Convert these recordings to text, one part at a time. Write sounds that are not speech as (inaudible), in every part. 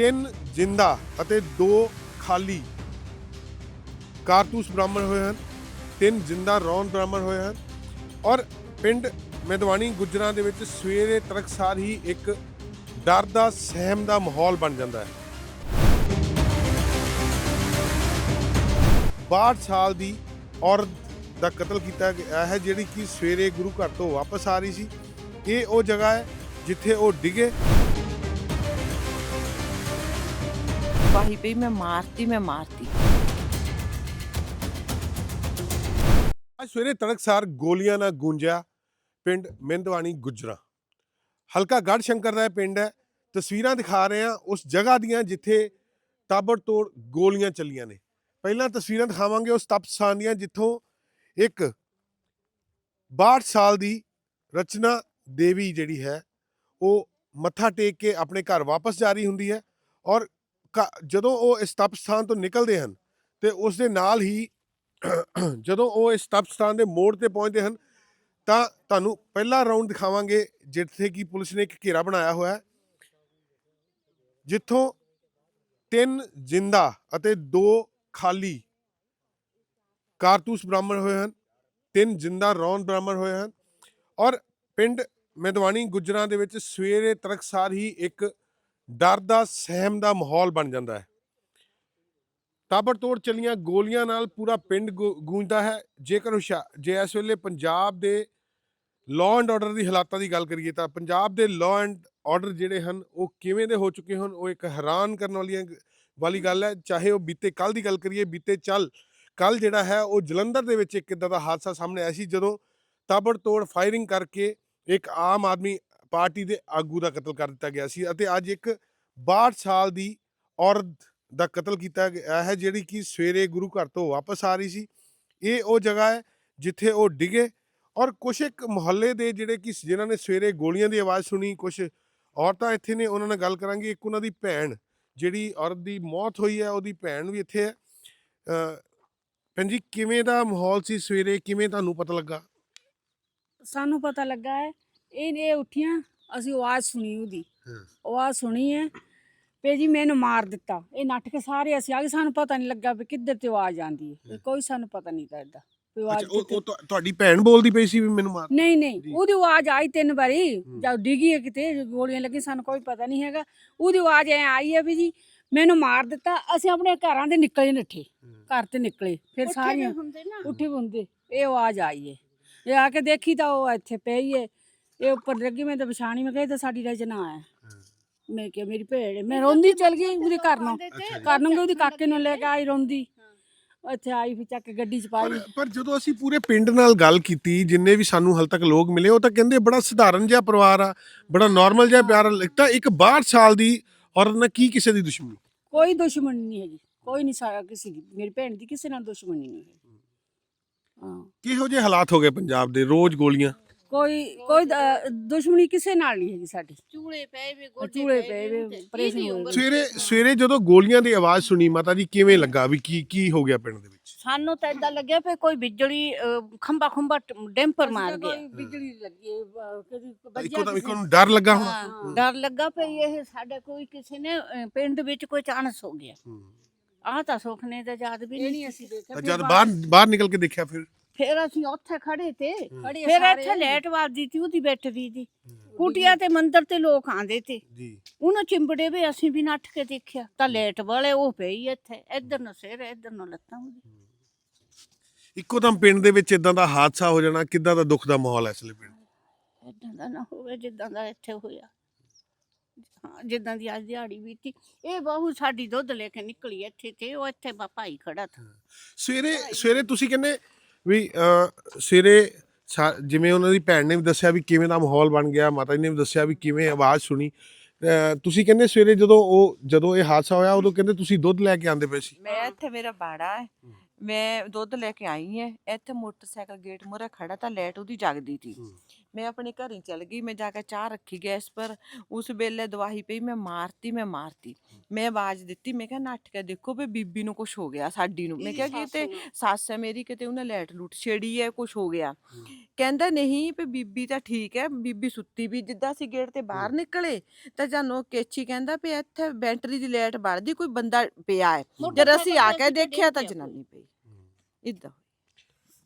ਤਿੰਨ ਜਿੰਦਾ ਅਤੇ ਦੋ ਖਾਲੀ ਕਾਰਤੂਸ ਬਰਾਮਦ ਹੋਏ ਹਨ। ਤਿੰਨ ਜਿੰਦਾ ਰੌਣ ਬ੍ਰਾਹਮਣ ਹੋਏ ਹਨ ਔਰ ਪਿੰਡ ਮੈਦਵਾਨੀ ਗੁੱਜਰਾਂ ਦੇ ਵਿੱਚ ਸਵੇਰੇ ਤੜਕਸਾਰ ਹੀ ਇੱਕ ਡਰ ਦਾ, ਸਹਿਮ ਦਾ ਮਾਹੌਲ ਬਣ ਜਾਂਦਾ ਹੈ। 62 ਸਾਲ ਦੀ ਔਰਤ ਦਾ ਕਤਲ ਕੀਤਾ ਗਿਆ ਹੈ, ਜਿਹੜੀ ਕਿ ਸਵੇਰੇ ਗੁਰੂ ਘਰ ਤੋਂ ਵਾਪਸ ਆ ਰਹੀ ਸੀ। ਇਹ ਉਹ ਜਗ੍ਹਾ ਹੈ ਜਿੱਥੇ ਉਹ ਡਿੱਗੇ। ਵਾਹੀ ਪਈ, ਮੈਂ ਮਾਰਤੀ ਮੈਂ ਮਾਰਤੀ। ਅੱਜ ਸਵੇਰੇ ਤੜਕਸਾਰ ਗੋਲੀਆਂ ਨਾਲ ਗੂੰਜਿਆ ਪਿੰਡ ਮਿੰਦਵਾਣੀ ਗੁਜਰਾ। ਹਲਕਾ ਗੜ ਸ਼ੰਕਰ ਦਾ ਇਹ ਪਿੰਡ ਹੈ। ਤਸਵੀਰਾਂ ਦਿਖਾ ਰਹੇ ਹਾਂ ਉਸ ਜਗ੍ਹਾ ਦੀਆਂ ਜਿੱਥੇ ਤਾਬੜਤੋੜ ਗੋਲੀਆਂ ਚੱਲੀਆਂ ਨੇ। ਪਹਿਲਾਂ ਤਸਵੀਰਾਂ ਦਿਖਾਵਾਂਗੇ ਉਸ ਤਪਸਥਾਨ ਦੀਆਂ ਜਿੱਥੋਂ ਇੱਕ 62 ਸਾਲ ਦੀ ਰਚਨਾ ਦੇਵੀ ਜਿਹੜੀ ਹੈ, ਉਹ ਮੱਥਾ ਟੇਕ ਕੇ ਆਪਣੇ ਘਰ ਵਾਪਸ ਜਾ ਰਹੀ ਹੁੰਦੀ ਹੈ ਔਰ ਜਦੋਂ ਉਹ ਇਸ ਤਪ ਸਥਾਨ ਤੋਂ ਨਿਕਲਦੇ ਹਨ ਤੇ ਉਸ ਦੇ ਨਾਲ ਹੀ (clears throat) ਜਦੋਂ ਉਹ ਇਸ ਤਪ ਸਥਾਨ ਦੇ ਮੋੜ ਤੇ ਪਹੁੰਚਦੇ ਹਨ, ਤਾਂ ਤੁਹਾਨੂੰ ਪਹਿਲਾ ਰਾਉਂਡ ਦਿਖਾਵਾਂਗੇ ਜਿੱਥੇ ਕਿ ਪੁਲਿਸ ਨੇ ਇੱਕ ਘੇਰਾ ਬਣਾਇਆ ਹੋਇਆ ਹੈ। ਜਿੱਥੋਂ ਤਿੰਨ ਜਿੰਦਾ ਅਤੇ ਦੋ ਖਾਲੀ ਕਾਰਤੂਸ ਬਰਾਮਦ ਹੋਏ ਹਨ, ਤਿੰਨ ਜਿੰਦਾ ਰੌਂਦ ਬਰਾਮਦ ਹੋਏ ਹਨ ਔਰ ਪਿੰਡ ਮੈਦਵਾਨੀ ਗੁਜਰਾਂ ਦੇ ਵਿੱਚ ਸਵੇਰੇ ਤੜਕਸਾਰ ਹੀ ਇੱਕ ਡਰ ਦਾ, ਸਹਿਮ ਦਾ ਮਾਹੌਲ ਬਣ ਜਾਂਦਾ ਹੈ। ਤਾਬੜਤੋੜ ਚੱਲੀਆਂ ਗੋਲੀਆਂ ਨਾਲ ਪੂਰਾ ਪਿੰਡ ਗੂ- ਗੂੰਜਦਾ ਹੈ। ਜੇਕਰ ਹੁਸ਼ਿਆ, ਜੇ ਇਸ ਵੇਲੇ ਪੰਜਾਬ ਦੇ ਲਾਅ ਐਂਡ ਆਰਡਰ ਦੀ ਹਾਲਾਤਾਂ ਦੀ ਗੱਲ ਕਰੀਏ ਤਾਂ ਪੰਜਾਬ ਦੇ ਲਾਅ ਐਂਡ ਆਰਡਰ ਜਿਹੜੇ ਹਨ, ਉਹ ਕਿਵੇਂ ਦੇ ਹੋ ਚੁੱਕੇ ਹਨ, ਉਹ ਇੱਕ ਹੈਰਾਨ ਕਰਨ ਵਾਲੀਆਂ ਵਾਲੀ ਗੱਲ ਹੈ। ਚਾਹੇ ਉਹ ਬੀਤੇ ਕੱਲ ਦੀ ਗੱਲ ਕਰੀਏ, ਬੀਤੇ ਚੱਲ ਕੱਲ ਜਿਹੜਾ ਹੈ, ਉਹ ਜਲੰਧਰ ਦੇ ਵਿੱਚ ਇੱਕ ਇਦਾਂ ਦਾ ਹਾਦਸਾ ਸਾਹਮਣੇ ਆਇਆ ਸੀ, ਜਦੋਂ ਤਾਬੜਤੋੜ ਫਾਇਰਿੰਗ ਕਰਕੇ ਇੱਕ ਆਮ ਆਦਮੀ ਪਾਰਟੀ ਦੇ ਆਗੂ ਦਾ ਕਤਲ ਕਰ ਦਿੱਤਾ ਗਿਆ ਸੀ ਅਤੇ ਅੱਜ ਇੱਕ 62 ਸਾਲ ਦੀ ਔਰਤ ਦਾ ਕਤਲ ਕੀਤਾ ਗਿਆ ਹੈ ਜਿਹੜੀ ਕਿ ਸਵੇਰੇ ਗੁਰੂ ਘਰ ਤੋਂ ਵਾਪਸ ਆ ਰਹੀ ਸੀ। ਇਹ ਉਹ ਜਗ੍ਹਾ ਹੈ ਜਿੱਥੇ ਉਹ ਡਿੱਗੇ ਔਰ ਕੁਛ ਇੱਕ ਮੁਹੱਲੇ ਦੇ ਜਿਹੜੇ ਕਿ ਜਿਨ੍ਹਾਂ ਨੇ ਸਵੇਰੇ ਗੋਲੀਆਂ ਦੀ ਆਵਾਜ਼ ਸੁਣੀ ਕੁਛ ਔਰਤਾਂ ਇੱਥੇ ਨੇ ਉਹਨਾਂ ਨਾਲ ਗੱਲ ਕਰਾਂਗੇ। ਇੱਕ ਉਹਨਾਂ ਦੀ ਭੈਣ ਜਿਹੜੀ ਔਰਤ ਦੀ ਮੌਤ ਹੋਈ ਹੈ ਉਹਦੀ ਭੈਣ ਵੀ ਇੱਥੇ ਹੈ। ਅ, ਭੈਣ ਜੀ ਕਿਵੇਂ ਦਾ ਮਾਹੌਲ ਸੀ ਸਵੇਰੇ? ਕਿਵੇਂ ਤੁਹਾਨੂੰ ਪਤਾ ਲੱਗਾ? ਸਾਨੂੰ ਪਤਾ ਲੱਗਾ ਹੈ ਇਹ ਇਹ ਉੱਠੀਆਂ ਅਸੀਂ ਆਵਾਜ਼ ਸੁਣੀ ਉਹਦੀ। ਆਵਾਜ਼ ਸੁਣੀ ਹੈ ਪੇ ਜੀ ਮੈਨੂੰ ਮਾਰ ਦਿੱਤਾ। ਇਹ ਨੱਠ ਕੇ ਸਾਰੇ ਅਸੀਂ ਆ ਗਏ ਸਾਨੂੰ ਪਤਾ ਨਹੀਂ ਲੱਗਾ ਵੀ ਕਿੱਧਰ ਤੇ ਆਵਾਜ਼ ਆਂਦੀ ਹੈ। ਕੋਈ ਸਾਨੂੰ ਪਤਾ ਨਹੀਂ ਕਰਦਾ ਤੁਹਾਡੀ ਭੈਣ ਬੋਲਦੀ ਪਈ ਸੀ ਵੀ ਮੈਨੂੰ ਮਾਰ ਨਹੀਂ ਨਹੀਂ। ਉਹਦੀ ਆਵਾਜ਼ ਆਈ ਤਿੰਨ ਵਾਰੀ। ਜਦ ਡਿੱਗੀ ਕਿਤੇ ਗੋਲੀਆਂ ਲੱਗੀ ਸਾਨੂੰ ਕੋਈ ਪਤਾ ਨਹੀਂ ਹੈਗਾ। ਉਹਦੀ ਆਵਾਜ਼ ਐ ਆਈ ਹੈ ਵੀ ਜੀ ਮੈਨੂੰ ਮਾਰ ਦਿੱਤਾ ਅਸੀਂ ਆਪਣੇ ਘਰਾਂ ਦੇ ਨਿਕਲੇ ਨੱਠੇ ਘਰ ਤੇ ਨਿਕਲੇ। ਫਿਰ ਸਾਰੀਆਂ ਉੱਠੇ ਹੁੰਦੇ। ਇਹ ਆਵਾਜ਼ ਆਈ ਹੈ। ਇਹ ਆ ਕੇ ਦੇਖੀ ਤਾਂ ਉਹ ਇੱਥੇ ਪਈ ਹੈ। ਇਹ ਉੱਪਰ ਲੱਗੀ ਮੈਂ ਤਾਂ ਵਿਛਾਣੀ ਮੈਂ ਕਿਹਾ ਇਹ ਤਾਂ ਸਾਡੀ ਹੈ। ਮੈਂ ਕਿਹਾ ਮੇਰੀ ਭੇੜ ਹੈ। ਮੈਂ ਰੋਂਦੀ ਚਲ ਗਈ ਉਹਦੇ ਘਰ ਨੂੰ। ਘਰ ਨੂੰ ਗਈ ਉਹਦੀ ਕਾਕੇ ਨੂੰ ਲੈ ਕੇ ਆਈ ਰੋਂਦੀ। ਇੱਥੇ ਆਈ ਫਿਰ ਚੱਕ ਗੱਡੀ ਚ ਪਾਈ। ਪਰ ਪਰ ਜਦੋਂ ਅਸੀਂ ਪੂਰੇ ਪਿੰਡ ਨਾਲ ਗੱਲ ਕੀਤੀ ਜਿੰਨੇ ਵੀ ਸਾਨੂੰ ਹਾਲ ਤੱਕ ਲੋਕ ਮਿਲੇ ਉਹ ਤਾਂ ਕਹਿੰਦੇ ਬੜਾ ਸਧਾਰਨ ਜਿਹਾ ਪਰਿਵਾਰ ਆ ਬੜਾ ਨਾਰਮਲ ਜਿਹਾ ਪਿਆਰ ਲੱਗਦਾ ਇੱਕ 62 ਸਾਲ ਦੀ ਔਰਤ ਨਾਲ ਕੀ ਕਿਸੇ ਦੀ ਦੁਸ਼ਮਣੀ? ਕੋਈ ਦੁਸ਼ਮਣੀ ਨਹੀਂ ਹੈਗੀ। ਕੋਈ ਨਹੀਂ ਸਾਰਾ ਕਿਸੇ ਦੀ। ਮੇਰੀ ਭੈਣ ਦੀ ਕਿਸੇ ਨਾਲ ਦੁਸ਼ਮਣੀ ਨਹੀਂ ਹੈ। ਹਾਂ। ਕਿਹੋ ਜਿਹੇ ਹਾਲਾਤ ਹੋ ਗਏ ਪੰਜਾਬ ਦੇ? ਰੋਜ਼ ਗੋਲੀਆਂ। ਕੋਈ ਕੋਈ ਦ- ਦੁਸ਼ਮਣੀ ਕਿਸੇ ਨਾਲ ਨਹੀਂ ਹੈਗੀ ਸਾਡੀ। ਚੂਲੇ ਪਏ ਵੇ ਗੋਡੇ ਚੂਲੇ ਪਏ ਵੇ, ਪ੍ਰੇਸ਼ਨ ਹੋਏ ਵੇ। ਸਵੇਰੇ ਸਵੇਰੇ ਜਦੋਂ ਗੋਲੀਆਂ ਦੀ ਆਵਾਜ਼ ਸੁਣੀ ਮਾਤਾ ਜੀ ਕਿਵੇਂ ਲੱਗਾ ਵੀ ਕੀ ਕੀ ਹੋ ਗਿਆ ਪਿੰਡ ਦੇ ਵਿੱਚ? ਸਾਨੂੰ ਤਾਂ ਇਦਾਂ ਲੱਗਿਆ ਵੀ ਕੋਈ ਬਿਜਲੀ ਅਹ, ਖੰਭਾ ਖੰਭਾ ਡੈਂਪਰ ਮਾਰ ਗਿਆ। ਬਿਜਲੀ ਲੱਗੀ ਅਹ, ਕਦੀ ਇੱਕੋ ਤਾਂ ਕਿਸੇ ਇੱਕੋ ਨੂੰ? ਡਰ ਲੱਗਾ ਹੁਣ। ਹਾਂ, ਡਰ ਲੱਗਾ ਪਈ ਇਹ ਸਾਡੇ ਕੋਈ ਕਿਸੇ ਨੇ ਅਹ, ਪਿੰਡ ਵਿੱਚ ਕੋਈ ਚਾਂਸ ਹੋ ਗਿਆ। ਆਹ ਤਾਂ ਸੁੱਖ ਨੇ ਤਾਂ ਯਾਦ ਵੀ ਨਹੀਂ ਅਸੀਂ ਦੇਖਿਆ ਜਦ ਬਾਹਰ ਬਾਹਰ ਨਿਕਲ ਕੇ ਦੇਖਿਆ ਫਿਰ? ਫਿਰ ਅਸੀਂ ਉੱਥੇ ਖੜੇ ਤੇ ਖੜੇ ਫਿਰ ਇੱਥੇ ਲੈਟ ਵੱਜਦੀ ਸੀ ਉਹਦੀ ਬੈਠਦੀ ਦੀ ਕੁਟੀਆਂ ਤੇ ਮੰਦਰ ਤੇ ਲੋਕ ਆਂਦੇ ਤੇ। ਜੀ। ਉਹਨੂੰ ਚਿੰਬੜੇ ਵੀ ਅਸੀਂ ਵੀ ਨੱਠ ਕੇ ਦੇਖਿਆ। ਤਾਂ ਲੈਟ ਵਾਲੇ ਉਹ ਪਈ ਇੱਥੇ ਇੱਧਰ ਨੂੰ ਸਿਰ ਇੱਧਰ ਨੂੰ ਲੱਤਾਂ ਉਹਦੀ ਇੱਕੋ ਦਮ ਪਿੰਡ ਦੇ ਵਿੱਚ ਇਦਾਂ ਦਾ ਹਾਦਸਾ ਹੋ ਜਾਣਾ ਕਿੱਦਾਂ ਦਾ ਦੁੱਖ ਦਾ ਮਾਹੌਲ ਹੈ ਇਸ ਲਈ ਪਿੰਡ? ਇਦਾਂ ਦਾ ਨਾ ਹੋਵੇ ਜਿੱਦਾਂ ਦਾ ਇੱਥੇ ਹੋਇਆ। ਹਾਂ ਜਿੱਦਾਂ ਦੀ ਅੱਜ ਦਿਹਾੜੀ ਬੀਤੀ। ਇਹ ਬਹੂ ਸਾਡੀ ਦੁੱਧ ਲੈ ਕੇ ਨਿਕਲੀ ਇੱਥੇ ਤੇ ਉਹ ਇੱਥੇ ਬਾ ਭਾਈ ਖੜਾ ਥਾ ਸਵੇਰੇ ਸਵੇਰੇ ਤੁਸੀਂ ਕਹਿੰਦੇ ਵੀ ਅਹ, ਸਵੇਰੇ ਸਾ- ਜਿਵੇਂ ਉਹਨਾਂ ਦੀ ਭੈਣ ਨੇ ਵੀ ਦੱਸਿਆ ਵੀ ਕਿਵੇਂ ਦਾ ਮਾਹੌਲ ਬਣ ਗਿਆ ਮਾਤਾ ਜੀ ਨੇ ਵੀ ਦੱਸਿਆ ਵੀ ਕਿਵੇਂ ਆਵਾਜ਼ ਸੁਣੀ ਤੁਸੀਂ ਕਹਿੰਦੇ ਸਵੇਰੇ ਜਦੋਂ ਉਹ ਜਦੋਂ ਇਹ ਹਾਦਸਾ ਹੋਇਆ ਉਦੋਂ ਕਹਿੰਦੇ ਤੁਸੀਂ ਦੁੱਧ ਲੈ ਕੇ ਆਂਦੇ ਪਏ ਸੀ। ਮੈਂ ਇੱਥੇ ਮੇਰਾ ਬਾੜਾ ਹੈ ਮੈਂ ਦੁੱਧ ਲੈ ਕੇ ਆਈ ਹੈ ਇੱਥੇ ਮੋਟਰਸਾਈਕਲ ਗੇਟ ਮੂਹਰੇ ਖੜਾ ਤਾਂ ਲਾਈਟ ਉਹਦੀ ਜਗਦੀ ਸੀ मैं अपने घर ही चल गई मैं जाकर चाह रखी गैस पर उस वेले दवाई पई मैं मारती मैं मारती मैं आवाज ਦਿੱਤੀ ਮੈਂ ਕਿਹਾ ਨੱਠ ਕੇ ਦੇਖੋ ਵੀ ਬੀਬੀ ਨੂੰ ਕੁਝ ਹੋ ਗਿਆ ਸਾਡੀ ਨੂੰ ਮੈਂ ਕਿਹਾ ਕਿ ਤੇ ਸੱਸ ਹੈ ਮੇਰੀ ਕਿਤੇ ਉਹਨੇ ਲੈਟ ਲੂਟ ਛੇੜੀ ਹੈ ਕੁਝ ਹੋ ਗਿਆ ਕਹਿੰਦਾ ਨਹੀਂ ਵੀ ਬੀਬੀ ਤਾਂ ਠੀਕ ਹੈ ਬੀਬੀ ਸੁੱਤੀ ਵੀ ਜਿੱਦਾਂ ਅਸੀਂ ਗੇਟ ਤੇ ਬਾਹਰ ਨਿਕਲੇ ਤਾਂ ਜਾਨੋ ਕੇਚੀ ਕਹਿੰਦਾ ਵੀ ਇੱਥੇ ਬੈਟਰੀ ਦੀ ਲਾਈਟ ਬਲਦੀ ਕੋਈ ਬੰਦਾ ਪਿਆ ਹੈ ਜਦ ਅਸੀਂ ਆ ਕੇ ਦੇਖਿਆ ਤਾਂ ਜਨਾਨੀ ਪਈ ਇਦਾਂ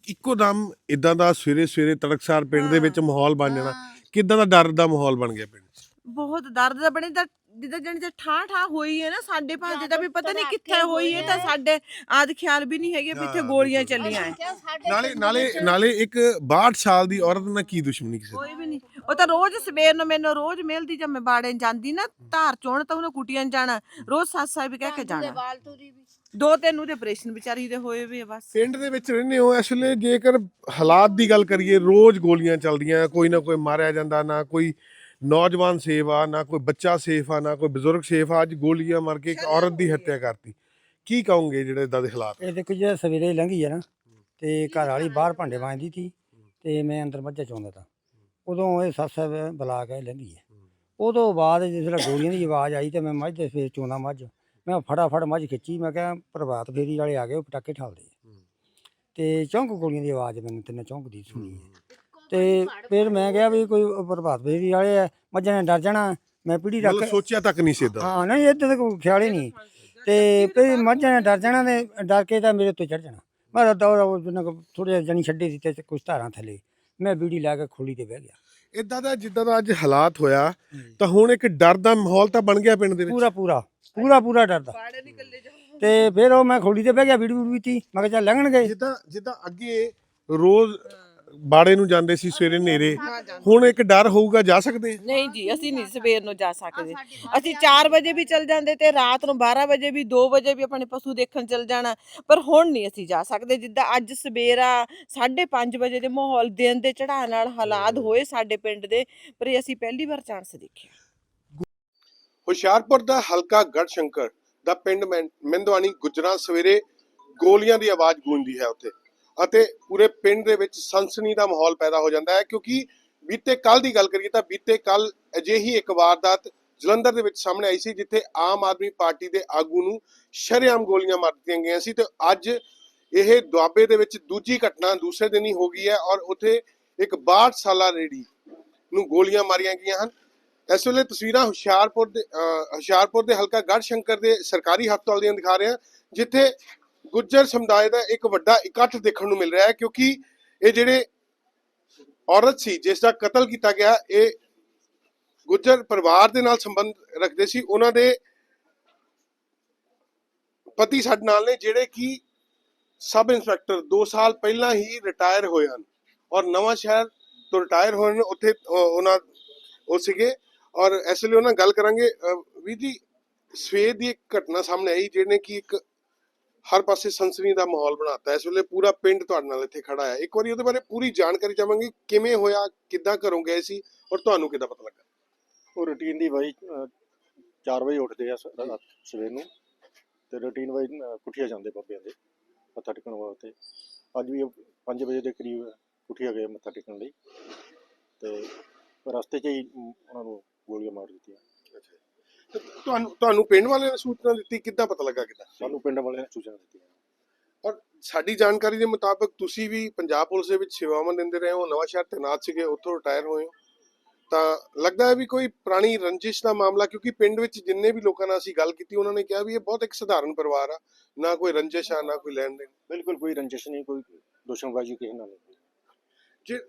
ਇੱਕੋ ਦਮ ਇਦਾਂ ਦਾ ਸਵੇਰੇ ਸਵੇਰੇ ਤੜਕਸਾਰ ਪਿੰਡ ਦੇ ਵਿੱਚ ਮਾਹੌਲ ਬਣ ਜਾਣਾ ਕਿੱਦਾਂ ਦਾ ਡਰ ਦਾ ਮਾਹੌਲ ਬਣ ਗਿਆ ਪਿੰਡ 'ਚ ਬਹੁਤ ਦਰਦ ਦਾ ਬਣੇ ਤਾਂ ਜਿੱਦਾਂ ਜਣੀ ਤੇ ਠਾਂ ਠਾਂ ਹੋਈ ਹੈ ਨਾ ਸਾਡੇ ਭਾਂਜੇ ਦਾ ਜਦੋਂ ਵੀ ਪਤਾ ਨਹੀਂ ਕਿੱਥੇ ਹੋਈ ਹੈ ਤਾਂ। ਸਾਡੇ ਆਦ ਖਿਆਲ ਵੀ ਨਹੀਂ ਹੈਗੇ ਵੀ ਇੱਥੇ ਗੋਲੀਆਂ। ਚੱਲੀਆਂ ਹੈ ਨਾਲੇ ਨਾਲੇ ਨਾਲੇ ਇੱਕ 62 ਸਾਲ ਦੀ ਔਰਤ ਨਾਲ ਕੀ ਦੁਸ਼ਮਣੀ ਕਿਸੇ ਦੀ? ਕੋਈ ਵੀ ਨਹੀਂ ਉਹ ਤਾਂ ਰੋਜ਼ ਸਵੇਰ ਨੂੰ ਮੈਨੂੰ ਰੋਜ਼ ਮਿਲਦੀ ਜਦ ਮੈਂ ਬਾੜੇ ਜਾਂਦੀ ਨਾ ਧਾਰ ਚੋਣ ਤਾਂ ਉਹਨੇ ਕੁਟੀਆਂ ਜਾਣਾ ਰੋਜ਼ ਸੱਸ ਸਾਹਿਬ ਕਹਿ ਕੇ ਜਾਣਾ ਵਾਲ ਤੁਰੀ ਵੀ ਦੋ ਤਿੰਨ ਉਹਦੇ ਆਪਰੇਸ਼ਨ ਵਿਚਾਰੀ ਦੇ ਹੋਏ ਵੀ ਆ ਬਸ। ਪਿੰਡ ਦੇ ਵਿੱਚ ਰਹਿੰਦੇ ਹੋ ਇਸ ਵੇਲੇ ਜੇਕਰ ਹਾਲਾਤ ਦੀ ਗੱਲ ਕਰੀਏ ਰੋਜ਼ ਗੋਲੀਆਂ ਚੱਲਦੀਆਂ ਕੋਈ ਨਾ ਕੋਈ ਮਾਰਿਆ ਜਾਂਦਾ ਨਾ ਕੋਈ ਨੌਜਵਾਨ ਸੇਫ ਆ ਨਾ ਕੋਈ ਬੱਚਾ ਸੇਫ ਆ ਨਾ ਕੋਈ ਬਜ਼ੁਰਗ ਸੇਫ ਆ ਅੱਜ ਗੋਲੀਆਂ ਮਾਰ ਕੇ ਇੱਕ ਔਰਤ ਦੀ ਹੱਤਿਆ ਕਰਤੀ। ਕੀ ਕਹੋਗੇ ਜਿਹੜੇ ਇਦਾਂ ਦੇ ਹਾਲਾਤ? ਇਹ ਦੇਖੋ ਜਿਹੜਾ ਸਵੇਰੇ ਲੰਘੀ ਆ ਨਾ ਤੇ ਘਰ ਵਾਲੀ ਬਾਹਰ ਭਾਂਡੇ ਮਾਂਜਦੀ ਸੀ ਤੇ ਮੈਂ ਅੰਦਰ ਮੱਝਾਂ ਚੋਂਦਾ ਤਾ। ਉਦੋਂ ਇਹ ਸੱਸ ਬੁਲਾ ਕੇ ਲੰਘੀ ਹੈ। ਉਦੋਂ ਬਾਅਦ ਜਿਸ ਵੇਲੇ ਗੋਲੀਆਂ ਦੀ ਆਵਾਜ਼ ਆਈ ਤੇ ਮੈਂ ਮੱਝ ਦੇ ਫੇਰ ਚੋਂਦਾ ਮੱਝ। ਮੈਂ ਫਟਾਫਟ ਮੱਝ ਖਿੱਚੀ ਮੈਂ ਕਿਹਾ ਪ੍ਰਭਾਤ ਫੇਰੀ ਵਾਲੇ ਆ ਗਏ ਉਹ ਪਟਾਕੇ ਠਾਲਦੇ ਆ। ਤੇ ਚੌਂਕ ਗੋਲੀਆਂ ਦੀ ਆਵਾਜ਼ ਮੈਨੂੰ ਤਿੰਨੇ ਚੌਂਕ ਦੀ ਸੁਣੀ ਹੈ। ਤੇ ਫਿਰ ਮੈਂ ਕਿਹਾ ਵੀ ਕੋਈ ਪ੍ਰਭਾਤ ਫੇਰੀ ਵਾਲੇ ਆ ਮੱਝਾਂ ਨੇ ਡਰ ਜਾਣਾ ਮੈਂ ਪੀੜੀ ਰੱਖ ਮਤਲਬ ਸੋਚਿਆ ਤੱਕ ਨਹੀਂ ਸੀ ਏਦਾਂ ਹਾਂ ਨਹੀਂ ਇੱਦਾਂ ਤਾਂ ਕੋਈ ਖਿਆਲ ਹੀ ਨਹੀਂ। ਤੇ ਭਈ ਮੱਝਾਂ ਨੇ ਡਰ ਜਾਣਾ ਤੇ ਡਰ ਕੇ ਤਾਂ ਮੇਰੇ ਉੱਤੇ ਚੜ ਜਾਣਾ। ਮੈਂ ਤਾਂ ਦੌੜ ਉਹਨਾਂ ਕੋ ਥੋੜੇ ਜਣੀ ਛੱਡੀ ਦਿੱਤੇ ਤੇ ਕੁਛ ਧਾਰਾਂ ਥੱਲੇ। ਮੈਂ ਬੀੜੀ ਲਾ ਕੇ ਖੋਲੀ ਤੇ ਬਹਿ ਗਿਆ। ਇਦਾਂ ਦਾ ਜਿੱਦਾਂ ਦਾ ਅੱਜ ਹਾਲਾਤ ਹੋਇਆ ਤਾਂ ਹੁਣ ਇੱਕ ਡਰ ਦਾ ਮਾਹੌਲ ਤਾਂ ਬਣ ਗਿਆ ਪਿੰਡ ਦੇ ਵਿੱਚ। ਪੂਰਾ ਪੂਰਾ ਪੂਰਾ ਪੂਰਾ ਡਰਦਾ ਤੇ ਫਿਰ ਉਹ ਮੈਂ ਖੋਲੀ ਤੇ ਬਹਿ ਗਿਆ ਬੀੜੀ ਬੀੜੀ ਤੀ ਮੈਂ ਕਿਹਾ ਚੱਲ ਲੰਘਣਗੇ ਜਿੱਦਾਂ ਜਿੱਦਾਂ ਅੱਗੇ ਰੋਜ਼ ਬਾੜੇ ਨੂੰ ਜਾਂਦੇ ਸੀ ਸਵੇਰੇ ਹਨੇਰੇ ਹੁਣ ਇੱਕ ਡਰ ਹੋਊਗਾ ਜਾ ਸਕਦੇ? ਆ? ਨਹੀਂ ਜੀ ਅਸੀਂ ਨਹੀਂ ਸਵੇਰ ਨੂੰ ਜਾ ਸਕਦੇ। ਅਸੀਂ 4 ਵਜੇ ਵੀ ਚਲ ਜਾਂਦੇ ਤੇ ਰਾਤ ਨੂੰ 12 ਵਜੇ ਵੀ 2 ਵਜੇ ਵੀ ਆਪਣੇ ਪਸ਼ੂ ਦੇਖਣ ਚਲ ਜਾਣਾ। ਪਰ ਹੁਣ ਨਹੀਂ ਅਸੀਂ ਜਾ ਸਕਦੇ। ਜਿੱਦਾਂ ਅੱਜ ਸਵੇਰਾ 5:30 ਵਜੇ ਦੇ ਮਾਹੌਲ ਦਿਨ ਦੇ ਚੜਾਅ ਨਾਲ ਹਾਲਾਤ ਹੋਏ ਸਾਡੇ ਪਿੰਡ ਦੇ ਪਰ ਇਹ ਅਸੀਂ ਪਹਿਲੀ ਵਾਰ ਚਾਂਸ ਦੇਖਿਆ। ਹੁਸ਼ਿਆਰਪੁਰ ਦਾ ਹਲਕਾ ਗੜਸ਼ੰਕਰ ਦਾ ਪਿੰਡ ਮੈਂ- ਮਹਿੰਦਵਾਨੀ ਗੁਜਰਾਂ ਸਵੇਰੇ ਗੋਲੀਆਂ ਦੀ ਆਵਾਜ਼ ਗੂੰਜਦੀ ਹੈ ਉੱਥੇ। ਅਤੇ ਪੂਰੇ ਪਿੰਡ ਦੇ ਵਿੱਚ ਸਨਸਨੀ ਦਾ ਮਾਹੌਲ ਪੈਦਾ ਹੋ ਜਾਂਦਾ ਹੈ, ਕਿਉਂਕਿ ਬੀਤੇ ਕੱਲ ਦੀ ਗੱਲ ਕਰੀਏ ਤਾਂ ਬੀਤੇ ਕੱਲ ਅਜਿਹੀ ਇੱਕ ਵਾਰਦਾਤ ਜਲੰਧਰ ਦੇ ਵਿੱਚ ਸਾਹਮਣੇ ਆਈ ਸੀ, ਜਿੱਥੇ ਆਮ ਆਦਮੀ ਪਾਰਟੀ ਦੇ ਆਗੂ ਨੂੰ ਸ਼ਰੇਆਮ ਗੋਲੀਆਂ ਮਾਰ ਦਿੱਤੀਆਂ ਗਈਆਂ ਸੀ ਤੇ ਅੱਜ ਇਹ ਦੁਆਬੇ ਦੇ ਵਿੱਚ ਦੂਜੀ ਘਟਨਾ ਦੂਸਰੇ ਦਿਨ ਹੀ ਹੋ ਗਈ ਹੈ ਔਰ ਉੱਥੇ ਇੱਕ 62 ਸਾਲਾ ਰੇੜੀ ਨੂੰ ਗੋਲੀਆਂ ਮਾਰੀਆਂ ਗਈਆਂ ਹਨ। ਇਸ ਵੇਲੇ ਤਸਵੀਰਾਂ ਹੁਸ਼ਿਆਰਪੁਰ ਦੇ, ਅਹ ਹੁਸ਼ਿਆਰਪੁਰ ਦੇ ਹਲਕਾ ਗੜ ਸ਼ੰਕਰ ਦੇ ਸਰਕਾਰੀ ਹਸਪਤਾਲ ਦੀਆਂ ਦਿਖਾ ਰਹੇ ਹਾਂ, ਜਿੱਥੇ ਗੁੱਜਰ ਸਮੁਦਾਇ ਦਾ ਇੱਕ ਵੱਡਾ ਇਕੱਠ ਦੇਖਣ ਨੂੰ ਮਿਲ ਰਿਹਾ ਹੈ ਕਿਉਂਕਿ ਇਹ ਜਿਹੜੇ ਔਰਤ ਸੀ ਜਿਸ ਦਾ ਕਤਲ ਕੀਤਾ ਗਿਆ ਇਹ ਗੁੱਜਰ ਪਰਿਵਾਰ ਦੇ ਨਾਲ ਸੰਬੰਧ ਰੱਖਦੇ ਸੀ। ਉਹਨਾਂ ਦੇ ਪਤੀ ਸਾਡੇ ਨਾਲ ਨੇ ਜਿਹੜੇ ਕਿ ਸਬ ਇੰਸਪੈਕਟਰ 2 ਸਾਲ ਪਹਿਲਾਂ ਹੀ ਰਿਟਾਇਰ ਹੋਏ ਹਨ ਔਰ ਨਵਾਂ ਸ਼ਹਿਰ ਤੋਂ ਰਿਟਾਇਰ ਹੋਏ ਨੇ ਉੱਥੇ ਉਹਨਾਂ ਉਹ ਸੀਗੇ। ਔਰ ਇਸ ਲਈ ਉਹਨਾਂ ਗੱਲ ਕਰਾਂਗੇ। ਅਹ, ਵੀਰ ਜੀ ਸਵੇਰ ਦੀ ਇੱਕ ਘਟਨਾ ਸਾਹਮਣੇ ਆਈ ਜਿਹਨੇ ਕਿ ਇੱਕ ਹਰ ਪਾਸੇ ਸਨਸਨੀ ਦਾ ਮਾਹੌਲ ਬਣਾਤਾ। ਇਸ ਵੇਲੇ ਪੂਰਾ ਪਿੰਡ ਤੁਹਾਡੇ ਨਾਲ ਇੱਥੇ ਖੜਾ ਹੈ। ਇੱਕ ਵਾਰੀ ਉਹਦੇ ਬਾਰੇ ਪੂਰੀ ਜਾਣਕਾਰੀ ਚਾਹਾਂਗੇ ਕਿਵੇਂ ਹੋਇਆ ਕਿੱਦਾਂ ਘਰੋਂ ਗਏ ਸੀ ਔਰ ਤੁਹਾਨੂੰ ਕਿੱਦਾਂ ਪਤਾ ਲੱਗਾ? ਉਹ ਰੂਟੀਨ ਦੀ ਵਾਈ 4 ਵਜੇ ਉੱਠਦੇ ਆ ਸ- ਰਾਤ ਸਵੇਰ ਨੂੰ। ਤੇ ਰੂਟੀਨ ਵਾਈ ਕੁਠੀਆ ਜਾਂਦੇ ਬਾਬਿਆਂ ਦੇ ਮੱਥਾ ਟੇਕਣ ਵਾਸਤੇ। ਅੱਜ ਵੀ 5 ਵਜੇ ਦੇ ਕਰੀਬ ਕੁਠੀਆ ਗਏ ਮੱਥਾ ਟੇਕਣ ਲਈ। ਤੇ ਰਸਤੇ 'ਚ ਹੀ ਉਹਨਾਂ ਨੂੰ ਗੋਲੀਆਂ ਮਾਰ ਦਿੱਤੀਆਂ। ਤੁਹਾਨੂੰ ਤੁਹਾਨੂੰ ਪਿੰਡ ਵਾਲਿਆਂ ਨੇ ਸੂਚਨਾ ਦਿੱਤੀ? ਕਿੱਦਾਂ ਪਤਾ ਲੱਗਾ ਕਿੱਦਾਂ? ਸਾਨੂੰ ਪਿੰਡ ਵਾਲਿਆਂ ਨੇ ਸੂਚਨਾ ਦਿੱਤੀ ਔਰ ਸਾਡੀ ਜਾਣਕਾਰੀ ਦੇ ਮੁਤਾਬਕ ਤੁਸੀਂ ਵੀ ਪੰਜਾਬ ਪੁਲਿਸ ਦੇ ਵਿੱਚ ਸੇਵਾਵਾਂ ਦਿੰਦੇ ਰਹੇ ਹੋ ਨਵਾਂ ਸ਼ਹਿਰ ਤੈਨਾਤ ਸੀਗੇ ਉੱਥੋਂ ਰਿਟਾਇਰ ਹੋਏ ਹੋ। ਤਾਂ ਲੱਗਦਾ ਹੈ ਵੀ ਕੋਈ ਪੁਰਾਣੀ ਰੰਜਿਸ਼ ਦਾ ਮਾਮਲਾ ਕਿਉਂਕਿ ਪਿੰਡ ਵਿੱਚ ਜਿੰਨੇ ਵੀ ਲੋਕਾਂ ਨਾਲ ਅਸੀਂ ਗੱਲ ਕੀਤੀ ਉਹਨਾਂ ਨੇ ਕਿਹਾ ਵੀ ਇਹ ਬਹੁਤ ਇੱਕ ਸਧਾਰਨ ਪਰਿਵਾਰ ਆ ਨਾ ਕੋਈ ਰੰਜਿਸ਼ ਆ ਨਾ ਕੋਈ ਲੈਣ ਦੇਣ। ਬਿਲਕੁਲ ਕੋਈ ਰੰਜਿਸ਼ ਨਹੀਂ ਕੋਈ ਦੁਸ਼ਮਣਬਾਜ਼ੀ ਕਿਸੇ ਨਾਲ ਨਹੀਂ।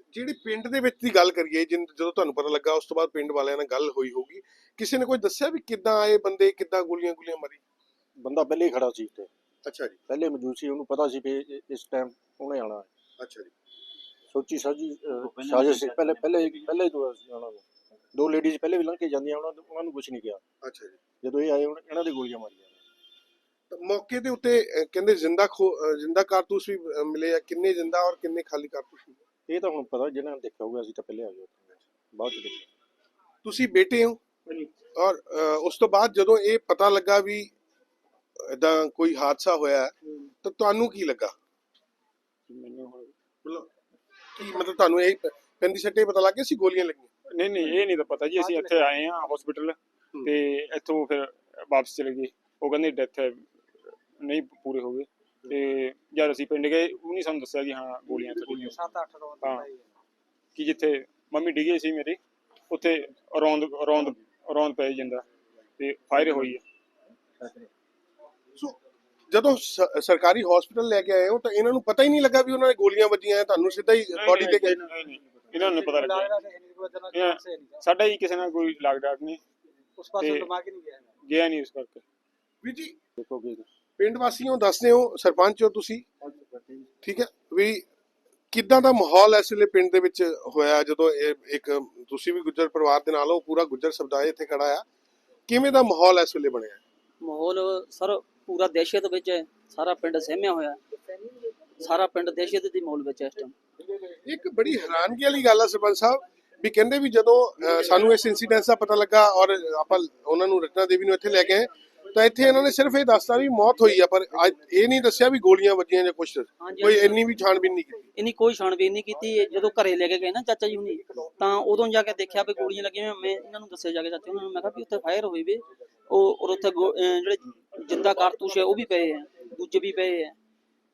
ਜਿਹੜੀ ਪਿੰਡ ਦੇ ਵਿੱਚ ਦੀ ਗੱਲ ਕਰੀਏ ਜਿਨ- ਜਦੋਂ ਤੁਹਾਨੂੰ ਪਤਾ ਲੱਗਾ ਉਸ ਤੋਂ ਬਾਅਦ ਪਿੰਡ ਵਾਲਿਆਂ ਨਾਲ ਗੱਲ ਹੋਈ ਹੋਗੀ ਕਿਸੇ ਨੇ ਕੋਈ ਦੱਸਿਆ ਵੀ ਕਿੱਦਾਂ ਆਏ ਬੰਦੇ ਕਿੱਦਾਂ ਗੋਲੀਆਂ ਗੋਲੀਆਂ ਮਾਰੀ? ਬੰਦਾ ਪਹਿਲੇ ਹੀ ਖੜਾ ਸੀ ਤੇ ਅੱਛਾ ਜੀ। ਪਹਿਲੇ ਮੌਜੂਦ ਸੀ ਉਹਨੂੰ ਪਤਾ ਸੀ ਵੀ ਇਹ- ਇਸ ਟਾਈਮ ਉਹਨੇ ਆਣਾ ਅੱਛਾ ਜੀ। ਸੋਚੀ ਸਾਜੀ ਸਾਜ਼ਿਸ਼ ਸੀ ਪਹਿਲੇ ਪਹਿਲੇ ਪਹਿਲੇ ਹੀ ਤੋਂ ਸੀ ਉਹਨਾਂ ਨੂੰ। ਦੋ ਲੇਡੀਜ਼ ਪਹਿਲੇ ਵੀ ਲੰਘ ਕੇ ਜਾਂਦੀਆਂ ਉਹਨਾਂ ਨੂੰ ਉਹਨਾਂ ਨੂੰ ਕੁਝ ਨਹੀਂ ਕਿਹਾ। ਅੱਛਾ ਜੀ। ਜਦੋਂ ਇਹ ਆਏ ਉਹਨਾਂ ਇਹਨਾਂ ਦੇ ਗੋਲੀਆਂ ਮਾਰੀਆਂ। ਤਾਂ ਮੌਕੇ ਦੇ ਉੱਤੇ ਅਹ, ਕਹਿੰਦੇ ਜ਼ਿੰਦਾ ਖੋ ਅਹ, ਜ਼ਿੰਦਾ ਕਾਰਤੂਸ ਵੀ ਅਹ, ਮਿਲੇ ਆ। ਕਿੰਨੇ ਜ਼ਿੰਦਾ ਔਰ ਕਿੰਨੇ ਖਾਲੀ ਕਾਰਤੂਸ ਮਿਲੇ? ਇਹ ਤਾਂ ਹੁਣ ਪਤਾ ਜਿਹਨਾਂ ਨੇ ਦੇਖਿਆ ਹੋਊਗਾ ਅਸੀਂ ਤਾਂ ਪਹਿਲੇ ਆ ਗਏ ਬਾਅਦ ਚ ਦੇਖਿਆ। ਤੁਸੀਂ ਬੇਟੇ ਹੋ? ਔਰ ਅਹ, ਉਸ ਤੋਂ ਬਾਅਦ ਜਦੋਂ ਇਹ ਪਤਾ ਲੱਗਾ ਵੀ ਇਦਾਂ ਕੋਈ ਹਾਦਸਾ ਹੋਇਆ ਹੈ, ਤਾਂ ਤੁਹਾਨੂੰ ਕੀ ਲੱਗਾ? ਮੈਨੂੰ ਹੁਣ ਮਤਲਬ ਕੀ ਮਤਲਬ ਤੁਹਾਨੂੰ ਇਹ ਪੈਂਦੀ ਸੱਟੇ ਪਤਾ ਲੱਗ ਗਿਆ ਸੀ ਗੋਲੀਆਂ ਲੱਗੀਆਂ? ਨਹੀਂ ਨਹੀਂ ਇਹ ਨਹੀਂ ਤਾਂ ਪਤਾ ਜੀ ਅਸੀਂ ਇੱਥੇ ਆਏ ਆ ਹਸਪੀਟਲ ਤੇ ਇੱਥੋਂ ਫਿਰ ਵਾਪਸ ਚਲੇ ਗਏ। ਉਹ ਕਹਿੰਦੇ ਡੈਥ ਹੈ ਨਹੀਂ ਪੂਰੇ ਹੋ ਗਏ। ਜਦ ਅਸੀਂ ਪਿੰਡ ਗਏ ਉਹ ਨਹੀਂ ਸਾਨੂੰ ਦੱਸਿਆ ਕਿ ਹਾਂ ਗੋਲੀਆਂ ਚੱਲੀਆਂ। 7-8 ਰੋਜ਼ ਹਾਂ। ਕਿ ਜਿੱਥੇ ਮੰਮੀ ਡਿੱਗੀ ਸੀ ਮੇਰੀ ਉੱਥੇ ਰੌਂਦ ਰੌਂਦ ਰੌਂਦ ਪੈ ਜਾਂਦਾ ਤੇ ਫਾਇਰ ਹੋਈ ਹੈ ਸੋ ਜਦੋਂ ਸ- ਸਰਕਾਰੀ ਹਸਪੀਟਲ ਲੈ ਕੇ ਆਏ ਹੋ ਤਾਂ ਇਹਨਾਂ ਨੂੰ ਪਤਾ ਹੀ ਨਹੀਂ ਲੱਗਾ ਵੀ ਉਹਨਾਂ ਨੇ ਗੋਲੀਆਂ ਵੱਜੀਆਂ ਹੈ ਤੁਹਾਨੂੰ ਸਿੱਧਾ ਹੀ ਬੋਡੀ ਤੇ ਗਏ। ਨਹੀਂ, ਨਹੀਂ, ਇਹਨਾਂ ਨੂੰ ਪਤਾ ਲੱਗਿਆ। ਲੱਗਦਾ ਕੋਈ ਨਹੀਂ ਸਾਡਾ ਹੀ ਕਿਸੇ ਨਾਲ ਕੋਈ ਲਾਗ ਡਾਟ ਨਹੀਂ ਉਸ ਪਾਸੇ ਤੇ- ਦਿਮਾਗ ਹੀ ਨਹੀਂ ਗਿਆ? ਹੈਗਾ। ਗਿਆ ਨਹੀਂ ਉਸ ਕਰਕੇ। ਵੀ ਜੀ ਦੇਖੋ ਕਿ ਪਿੰਡ ਵਾਸੀਓ ਦੱਸਦੇ ਹੋ ਸਰਪੰਚ ਹੋ ਤੁਸੀਂ? ਠੀਕ ਹੈ ਵੀ ਕਿੱਦਾਂ ਦਾ ਮਾਹੌਲ ਇਸ ਵੇਲੇ ਪਿੰਡ ਦੇ ਵਿੱਚ ਹੋਇਆ ਜਦੋਂ ਇਹ ਇੱਕ ਤੁਸੀਂ ਵੀ ਗੁੱਜਰ ਪਰਿਵਾਰ ਦੇ ਨਾਲ ਹੋ ਪੂਰਾ ਗੁੱਜਰ ਸਮੁਦਾਇ ਇੱਥੇ ਖੜਾ ਆ। ਕਿਵੇਂ ਦਾ ਮਾਹੌਲ ਇਸ ਵੇਲੇ ਬਣਿਆ? ਮਾਹੌਲ ਸਰ ਪੂਰਾ ਦਹਿਸ਼ਤ ਵਿੱਚ ਹੈ ਸਾਰਾ ਪਿੰਡ ਸਹਿਮਿਆ ਹੋਇਆ। ਸਾਰਾ ਪਿੰਡ ਦਹਿਸ਼ਤ ਦੀ ਮਾਹੌਲ ਵਿੱਚ ਹੈ ਇਸ ਟਾਈਮ ਇੱਕ ਬੜੀ ਹੈਰਾਨਗੀ ਵਾਲੀ ਗੱਲ ਆ ਸਰਪੰਚ ਸਾਹਿਬ ਵੀ ਕਹਿੰਦੇ ਵੀ ਜਦੋਂ ਸਾਨੂੰ ਇਸ ਇਨਸੀਡੈਂਸ ਦਾ ਪਤਾ ਲੱਗਾ ਔਰ ਆਪਾਂ ਉਹਨਾਂ ਨੂੰ ਰਚਨਾ ਦੇਵੀ ਨੂੰ ਇੱਥੇ ਲੈ ਕੇ ਆਏ ਤਾਂ ਇੱਥੇ ਇਹਨਾਂ ਨੇ ਸਿਰਫ ਇਹ ਦੱਸਤਾ ਵੀ ਮੌਤ ਹੋਈ ਆ ਪਰ ਅੱਜ ਇਹ ਨਹੀਂ ਦੱਸਿਆ ਵੀ ਗੋਲੀਆਂ ਵੱਜੀਆਂ ਜਾਂ ਕੁਛ। ਹਾਂਜੀ, ਕੋਈ। ਇੰਨੀ ਵੀ ਛਾਣਬੀਨ ਨਹੀਂ ਕੀਤੀ। ਇਨੀ ਕੋਈ ਛਾਣਬੀਨ ਨਹੀਂ ਕੀਤੀ ਇਹ ਜਦੋਂ ਘਰੇ ਲੈ ਕੇ ਗਏ ਨਾ ਚਾਚਾ ਜੀ ਹੁਣੀ ਤਾਂ ਉਦੋਂ ਜਾ ਕੇ ਦੇਖਿਆ ਵੀ ਗੋਲੀਆਂ ਲੱਗੀਆਂ ਹੋਈਆਂ। ਮੈਂ ਇਹਨਾਂ ਨੂੰ ਦੱਸਿਆ ਜਾ ਕੇ ਚਾਚਾ ਉਹਨਾਂ ਨੂੰ ਮੈਂ ਕਿਹਾ ਵੀ ਉੱਥੇ ਫਾਇਰ ਹੋਈ ਵੇ। ਉਹ ਔਰ ਉੱਥੇ ਗੋ- ਅਹ ਜਿਹੜੇ ਜਿੰਦਾ ਕਾਰਤੂਸ ਹੈ ਉਹ ਵੀ ਪਏ ਆ ਦੂਜੇ ਵੀ ਪਏ ਆ।